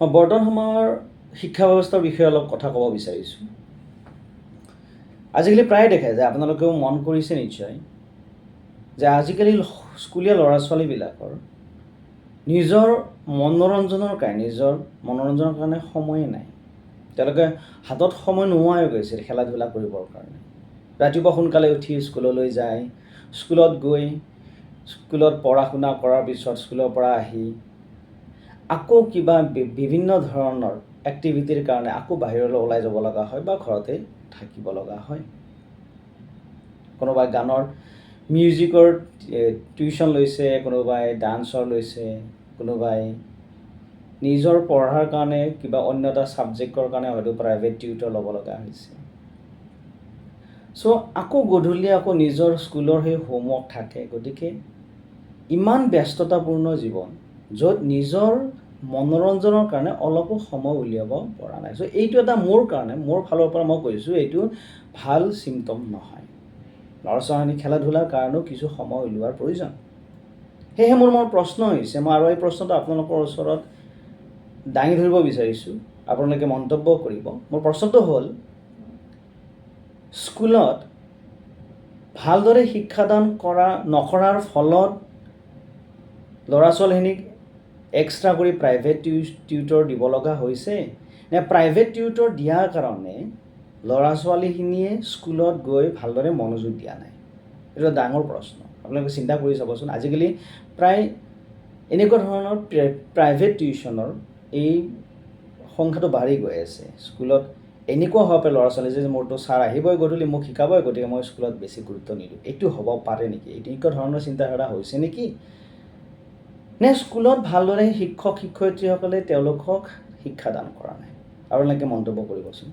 মই বৰ্তমান সময়ৰ শিক্ষা ব্যৱস্থাৰ বিষয়ে অলপ কথা ক'ব বিচাৰিছোঁ। আজিকালি প্ৰায়ে দেখে যে আপোনালোকেও মন কৰিছে নিশ্চয় যে আজিকালি স্কুলীয়া ল'ৰা ছোৱালীবিলাকৰ নিজৰ মনোৰঞ্জনৰ কাৰণে নিজৰ মনোৰঞ্জনৰ কাৰণে সময়ে নাই। তেওঁলোকে হাতত সময় নোহোৱা হৈ গৈছে খেলা ধূলা কৰিবৰ কাৰণে। ৰাতিপুৱা সোনকালে উঠি স্কুললৈ যায় স্কুলত গৈ স্কুলত পঢ়া শুনা কৰাৰ পিছত স্কুলৰ পৰা আহি আকৌ কিবা বিভিন্ন ধৰণৰ এক্টিভিটিৰ কাৰণে আকৌ বাহিৰলৈ ওলাই যাব লগা হয় বা ঘৰতে থাকিব লগা হয়। কোনোবাই গানৰ মিউজিকৰ টিউশ্যন লৈছে কোনোবাই ডান্সৰ লৈছে কোনোবাই নিজৰ পঢ়াৰ কাৰণে কিবা অন্য এটা ছাবজেক্টৰ কাৰণে হয়তো প্ৰাইভেট টিউটৰ ল'ব লগা হৈছে। চ' আকৌ গধূলি আকৌ নিজৰ স্কুলৰ সেই হোমৱৰ্ক থাকে। গতিকে ইমান ব্যস্ততাপূৰ্ণ জীৱন য'ত নিজৰ মনোৰঞ্জনৰ কাৰণে অলপো সময় উলিয়াব পৰা নাই। চ' এইটো এটা মোৰ কাৰণে মোৰ ফালৰ পৰা মই কৈছোঁ এইটো ভাল চিমটম নহয়। ল'ৰা ছোৱালী খেলা ধূলাৰ কাৰণেও কিছু সময় উলিওৱাৰ প্ৰয়োজন। সেয়েহে মোৰ মোৰ প্ৰশ্ন হৈছে মই আৰু এই প্ৰশ্নটো আপোনালোকৰ ওচৰত দাঙি ধৰিব বিচাৰিছোঁ আপোনালোকে মন্তব্য কৰিব। মোৰ প্ৰশ্নটো হ'ল স্কুলত ভালদৰে শিক্ষাদান কৰা নকৰাৰ ফলত ল'ৰা ছোৱালীখিনিক এক্সট্ৰা কৰি প্ৰাইভেট টিউ টিউটৰ দিব লগা হৈছে নে প্ৰাইভেট টিউটৰ দিয়াৰ কাৰণে ল'ৰা ছোৱালীখিনিয়ে স্কুলত গৈ ভালদৰে মনোযোগ দিয়া নাই? এইটো ডাঙৰ প্ৰশ্ন। আপোনালোকে চিন্তা কৰি চাবচোন। আজিকালি প্ৰায় এনেকুৱা ধৰণৰ প্ৰাই- প্ৰাইভেট টিউশ্যনৰ এই সংখ্যাটো বাঢ়ি গৈ আছে। স্কুলত এনেকুৱা হ'ব পাৰে ল'ৰা ছোৱালী যে মোৰতো ছাৰ আহিবই গধূলি, মোক শিকাবই, গতিকে মই স্কুলত বেছি গুৰুত্ব নিদিওঁ। এইটো হ'ব পাৰে নেকি? এনেকুৱা ধৰণৰ চিন্তাধাৰা হৈছে নেকি? নে স্কুলত ভালদৰে শিক্ষক শিক্ষয়িত্ৰীসকলে তেওঁলোকক শিক্ষাদান কৰা নাই। আপোনালোকে মন্তব্য কৰিবচোন।